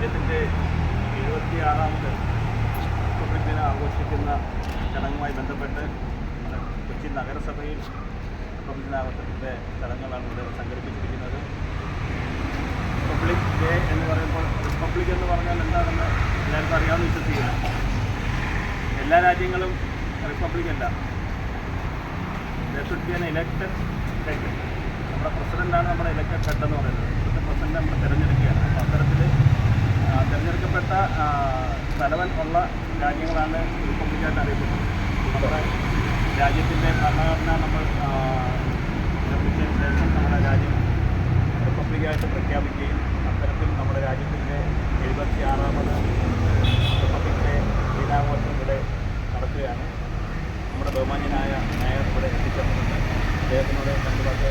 രാജ്യത്തിന്റെ എഴുപത്തിയാറാമത് റിപ്പബ്ലിക് ദിനം ആഘോഷിക്കുന്ന ചടങ്ങുമായി ബന്ധപ്പെട്ട് കൊച്ചി നഗരസഭയിൽ റിപ്പബ്ലിക് ദിനാഘോഷത്തിന്റെ ചടങ്ങുകളാണ് ഇവിടെ സംഘടിപ്പിച്ചിരിക്കുന്നത്. റിപ്പബ്ലിക് ഡേ എന്ന് പറയുമ്പോൾ റിപ്പബ്ലിക് എന്ന് പറഞ്ഞാൽ എന്താണെന്ന് എല്ലാവർക്കും അറിയാമെന്ന് വിശ്വസിക്കുന്നു എല്ലാ രാജ്യങ്ങളും റിപ്പബ്ലിക് അല്ല. ഷുഡ് ഇലക്റ്റഡ് ഹെഡ് നമ്മുടെ പ്രസിഡന്റാണ് നമ്മുടെ ഇലക്റ്റഡ് ഹെഡ് എന്ന് പറയുന്നത്. തലവൻ ഉള്ള രാജ്യങ്ങളാണ് റിപ്പബ്ലിക്കായിട്ട് അറിയപ്പെടുന്നത്. നമ്മുടെ രാജ്യത്തിന്റെ ഭരണഘടന നമ്മൾ നിർമ്മിച്ചതിന് ശേഷം നമ്മുടെ രാജ്യം റിപ്പബ്ലിക്കായിട്ട് പ്രഖ്യാപിക്കുകയും അത്തരത്തിൽ നമ്മുടെ രാജ്യത്തിന്റെ എഴുപത്തി ആറാമത് റിപ്പബ്ലിക്കിന്റെ ദിനാഘോഷം ഇവിടെ നടക്കുകയാണ്. നമ്മുടെ ബഹുമാന്യനായ മേയർ ഇവിടെ എത്തിച്ചേർന്നിട്ടുണ്ട്. അദ്ദേഹത്തിനോട് രണ്ട് വാക്ക്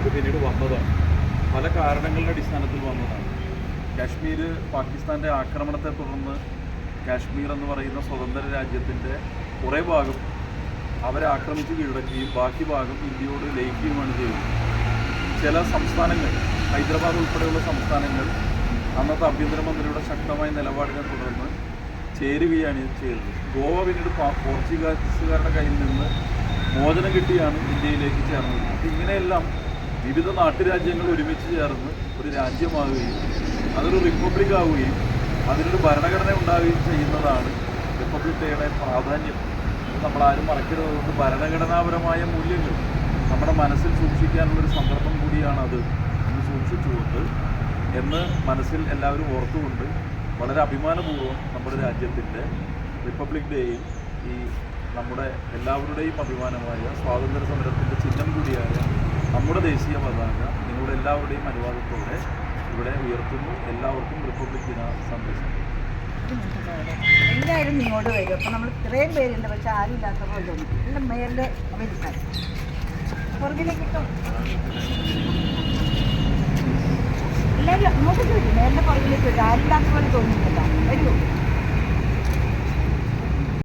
ഇത് പിന്നീട് വന്നതാണ്. പല കാരണങ്ങളുടെ അടിസ്ഥാനത്തിൽ വന്നതാണ്. കാശ്മീർ പാകിസ്ഥാന്റെ ആക്രമണത്തെ തുടർന്ന് കാശ്മീർ എന്ന് പറയുന്ന സ്വതന്ത്ര രാജ്യത്തിന്റെ കുറേ ഭാഗം അവരെ ആക്രമിച്ച് കീഴടക്കുകയും ബാക്കി ഭാഗം ഇന്ത്യയോട് ലയിക്കുകയുമാണ് ചെയ്തത്. ചില സംസ്ഥാനങ്ങൾ ഹൈദരാബാദ് ഉൾപ്പെടെയുള്ള സംസ്ഥാനങ്ങൾ അന്നത്തെ ആഭ്യന്തരമന്ത്രിയുടെ ശക്തമായ നിലപാടിനെ തുടർന്ന് ചേരുകയാണ് ചെയ്തത്. ഗോവ പിന്നീട് പോർച്ചുഗീസുകാരുടെ കയ്യിൽ നിന്ന് മോചനം കിട്ടിയാണ് ഇന്ത്യയിലേക്ക് ചേർന്നത്. ഇങ്ങനെയെല്ലാം വിവിധ നാട്ടുരാജ്യങ്ങൾ ഒരുമിച്ച് ചേർന്ന് ഒരു രാജ്യമാവുകയും അതൊരു റിപ്പബ്ലിക് ആവുകയും അതിനൊരു ഭരണഘടന ഉണ്ടാവുകയും ചെയ്യുന്നതാണ് റിപ്പബ്ലിക് ഡേയുടെ പ്രാധാന്യം. നമ്മൾ ആരും മറക്കരുത്. അതുകൊണ്ട് ഭരണഘടനാപരമായ മൂല്യങ്ങൾ നമ്മുടെ മനസ്സിൽ സൂക്ഷിക്കാനുള്ളൊരു സന്ദർഭം കൂടിയാണ് അത് എന്ന് സൂക്ഷിച്ചുകൊണ്ട് എന്ന് മനസ്സിൽ എല്ലാവരും ഓർത്തുകൊണ്ട് വളരെ അഭിമാനപൂർവം നമ്മുടെ രാജ്യത്തിന്റെ റിപ്പബ്ലിക് ഡേയും ഈ നമ്മുടെ എല്ലാവരുടെയും അഭിമാനമായ സ്വാതന്ത്ര്യ സമരത്തിന്റെ ചിഹ്നം കൂടിയായ നമ്മുടെ ദേശീയ പതാക നിങ്ങളുടെ എല്ലാവരുടെയും അനുവാദത്തോടെ ഇവിടെ ഉയർത്തുന്നു. എല്ലാവർക്കും റിപ്പബ്ലിക് ദിന സന്ദേശം. എല്ലാവരും ഇങ്ങോട്ട് വരും. അപ്പം നമ്മൾ ഇത്രയും പേരുണ്ട്. പക്ഷെ ആരും ഇല്ലാത്ത പോലെ തോന്നും എല്ലാം മേലിന്റെ വലിക്കാൻ പുറകിലേക്ക് ഇട്ടോ എല്ലാവരും അങ്ങോട്ടേക്ക് വരും. മേലിന്റെ പുറകിലേക്ക് വരും. ആരും ഇല്ലാത്ത പോലെ തോന്നിയിട്ടില്ല വരൂ.